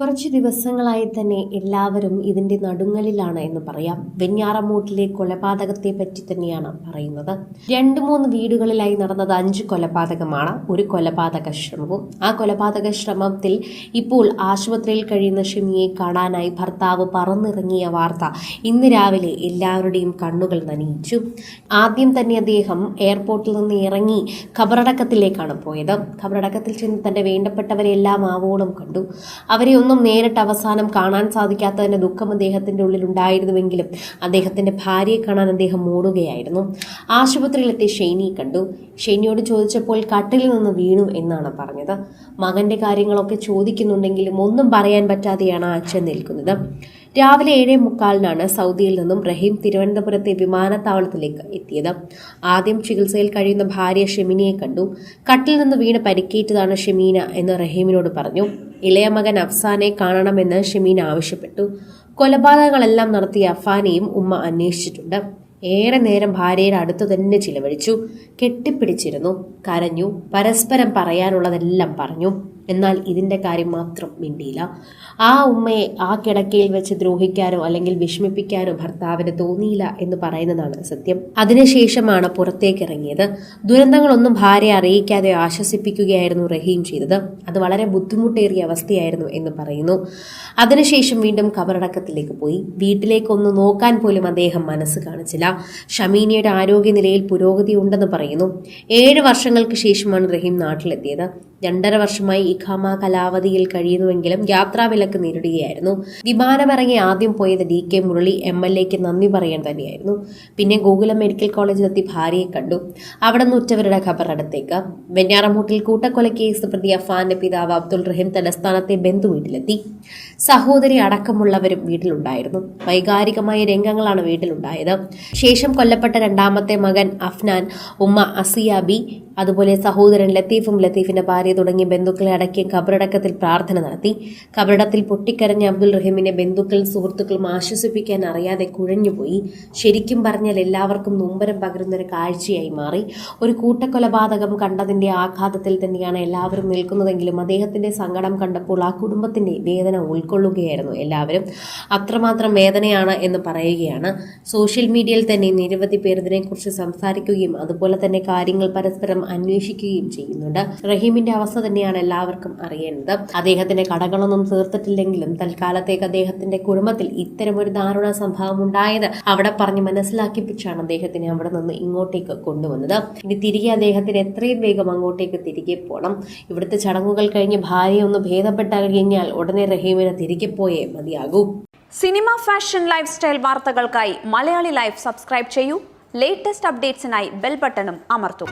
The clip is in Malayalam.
കുറച്ച് ദിവസങ്ങളായി തന്നെ എല്ലാവരും ഇതിന്റെ നടുങ്ങലിലാണ് എന്ന് പറയാം. വെഞ്ഞാറമൂട്ടിലെ കൊലപാതകത്തെ പറ്റി തന്നെയാണ് പറയുന്നത്. രണ്ട് മൂന്ന് വീടുകളിലായി നടന്നത് അഞ്ച് കൊലപാതകമാണ്. ഒരു കൊലപാതക ശ്രമവും. ആ കൊലപാതക ശ്രമത്തിൽ ഇപ്പോൾ ആശുപത്രിയിൽ കഴിയുന്ന ഷിമിയെ കാണാനായി ഭർത്താവ് പറന്നിറങ്ങിയ വാർത്ത ഇന്ന് രാവിലെ എല്ലാവരുടെയും കണ്ണുകൾ നനയിച്ചു. ആദ്യം തന്നെ അദ്ദേഹം എയർപോർട്ടിൽ നിന്ന് ഇറങ്ങി ഖബറടക്കത്തിലേക്കാണ് പോയത്. ഖബറടക്കത്തിൽ ചെന്ന് തന്റെ വേണ്ടപ്പെട്ടവരെല്ലാം ആവോളം കണ്ടു. അവരെ ഒന്നും നേരിട്ട് അവസാനം കാണാൻ സാധിക്കാത്തതിന്റെ ദുഃഖം അദ്ദേഹത്തിന്റെ ഉള്ളിൽ ഉണ്ടായിരുന്നുവെങ്കിലും അദ്ദേഹത്തിന്റെ ഭാര്യയെ കാണാൻ അദ്ദേഹം ഓടുകയായിരുന്നു. ആശുപത്രിയിലെത്തി ഷെയ്നി കണ്ടു. ഷെയ്നിയോട് ചോദിച്ചപ്പോൾ കട്ടിലിൽ നിന്ന് വീണു എന്നാണ് പറഞ്ഞത്. മകന്റെ കാര്യങ്ങളൊക്കെ ചോദിക്കുന്നുണ്ടെങ്കിലും ഒന്നും പറയാൻ പറ്റാതെയാണ് അച്ഛൻ നിൽക്കുന്നത്. രാവിലെ ഏഴേ മുക്കാലിനാണ് സൗദിയിൽ നിന്നും റഹീം തിരുവനന്തപുരത്തെ വിമാനത്താവളത്തിലേക്ക് എത്തിയത്. ആദ്യം ചികിത്സയിൽ കഴിയുന്ന ഭാര്യ ഷെമിനിയെ കണ്ടു. കട്ടിൽ നിന്ന് വീണ് പരിക്കേറ്റതാണ് ഷെമീന എന്ന് റഹീമിനോട് പറഞ്ഞു. ഇളയ മകൻ അഫ്സാനെ കാണണമെന്ന് ഷെമീൻ ആവശ്യപ്പെട്ടു. കൊലപാതകങ്ങളെല്ലാം നടത്തിയ അഫാനെയും ഉമ്മ അന്വേഷിച്ചിട്ടുണ്ട്. ഏറെ നേരം ഭാര്യയുടെ അടുത്ത് തന്നെ ചിലവഴിച്ചു. കെട്ടിപ്പിടിച്ചിരുന്നു. കരഞ്ഞു. പരസ്പരം പറയാനുള്ളതെല്ലാം പറഞ്ഞു. എന്നാൽ ഇതിന്റെ കാര്യം മാത്രം മിണ്ടിയില്ല. ആ ഉമ്മയെ ആ കിടക്കയിൽ വെച്ച് ദ്രോഹിക്കാനോ അല്ലെങ്കിൽ വിഷമിപ്പിക്കാനോ ഭർത്താവിന് തോന്നിയില്ല എന്ന് പറയുന്നതാണ് സത്യം. അതിനുശേഷമാണ് പുറത്തേക്ക് ഇറങ്ങിയത് ദുരന്തങ്ങളൊന്നും ഭാര്യയെ അറിയിക്കാതെ ആശ്വസിപ്പിക്കുകയായിരുന്നു റഹീം ചെയ്തത്. അത് വളരെ ബുദ്ധിമുട്ടേറിയ അവസ്ഥയായിരുന്നു എന്ന് പറയുന്നു. അതിനുശേഷം വീണ്ടും കബറടക്കത്തിലേക്ക് പോയി. വീട്ടിലേക്കൊന്ന് നോക്കാൻ പോലും അദ്ദേഹം മനസ്സ് കാണിച്ചില്ല. ഷമീനയുടെ ആരോഗ്യനിലയിൽ പുരോഗതി ഉണ്ടെന്ന് പറയുന്നു. ഏഴ് വർഷങ്ങൾക്ക് ശേഷമാണ് റഹീം നാട്ടിലെത്തിയത്. രണ്ടര വർഷമായി ഇഖാമ കലാവധിയിൽ കഴിയുന്നുവെങ്കിലും യാത്രാവിലക്ക് നേരിടുകയായിരുന്നു. വിമാനമിറങ്ങി ആദ്യം പോയത് D K Murali M L എക്ക് നന്ദി പറയാൻ തന്നെയായിരുന്നു. പിന്നെ ഗോകുലം മെഡിക്കൽ കോളേജിലെത്തി ഭാര്യയെ കണ്ടു. അവിടെ നിന്ന് ഉറ്റവരുടെ ഖബർ അടുത്തേക്ക് വെഞ്ഞാറമൂട്ടിൽ കൂട്ടക്കൊലക്കേസ് പ്രതി അഫാന്റെ പിതാവ് അബ്ദുൾ റഹീം തലസ്ഥാനത്തെ ബന്ധു വീട്ടിലെത്തി. സഹോദരി അടക്കമുള്ളവരും വീട്ടിലുണ്ടായിരുന്നു. വൈകാരികമായ രംഗങ്ങളാണ് വീട്ടിലുണ്ടായത്. ശേഷം കൊല്ലപ്പെട്ട രണ്ടാമത്തെ മകൻ അഫ്നാൻ ഉമ്മ അസിയാബി അതുപോലെ സഹോദരൻ ലത്തീഫും ലത്തീഫിന്റെ ഭാര്യ തുടങ്ങിയ ബന്ധുക്കളെ അടക്കിയ കബറടക്കത്തിൽ പ്രാർത്ഥന നടത്തി. കബറടത്തിൽ പൊട്ടിക്കരഞ്ഞ അബ്ദുൾ റഹീമിനെ ബന്ധുക്കളും സുഹൃത്തുക്കളും ആശ്വസിപ്പിക്കാൻ അറിയാതെ കുഴഞ്ഞുപോയി. ശരിക്കും പറഞ്ഞാൽ എല്ലാവർക്കും നൊമ്പരം പകരുന്ന ഒരു കാഴ്ചയായി മാറി. ഒരു കൂട്ടക്കൊലപാതകം കണ്ടതിന്റെ ആഘാതത്തിൽ തന്നെയാണ് എല്ലാവരും നിൽക്കുന്നതെങ്കിലും അദ്ദേഹത്തിന്റെ സങ്കടം കണ്ടപ്പോൾ ആ കുടുംബത്തിന്റെ വേദന ഉൾക്കൊള്ളുകയായിരുന്നു എല്ലാവരും. അത്രമാത്രം വേദനയാണ് എന്ന് പറയുകയാണ്. സോഷ്യൽ മീഡിയയിൽ തന്നെ നിരവധി പേർ ഇതിനെക്കുറിച്ച് സംസാരിക്കുകയും അതുപോലെ തന്നെ കാര്യങ്ങൾ പരസ്പരം അന്വേഷിക്കുകയും ചെയ്യുന്നുണ്ട്. റഹീമിന്റെ അവസ്ഥ തന്നെയാണ് എല്ലാവർക്കും അറിയേണ്ടത്. അദ്ദേഹത്തിന്റെ കടകളൊന്നും തീർത്തിട്ടില്ലെങ്കിലും തൽക്കാലത്തേക്ക് അദ്ദേഹത്തിന്റെ കുടുംബത്തിൽ ഇത്തരമൊരു ദാരുണ സംഭവം ഉണ്ടായത് അവിടെ പറഞ്ഞ് മനസ്സിലാക്കിപ്പിച്ചാണ് അദ്ദേഹത്തിനെ അവിടെ നിന്ന് ഇങ്ങോട്ടേക്ക് കൊണ്ടുവന്നത്. ഇനി തിരികെ അദ്ദേഹത്തിന് എത്രയും വേഗം അങ്ങോട്ടേക്ക് തിരികെ പോകണം ഇവിടുത്തെ ചടങ്ങുകൾ കഴിഞ്ഞ് ഭാര്യ ഒന്ന് ഭേദപ്പെട്ടാൽ കഴിഞ്ഞാൽ ഉടനെ റഹീമിനെ തിരികെ പോയേ മതിയാകൂ. സിനിമ ഫാഷൻ ലൈഫ് സ്റ്റൈൽ വാർത്തകൾക്കായി മലയാളി ലൈഫ് സബ്സ്ക്രൈബ് ചെയ്യൂ. ലേറ്റസ്റ്റ് അപ്ഡേറ്റ്സിനായി ബെൽ ബട്ടണും അമർത്തും.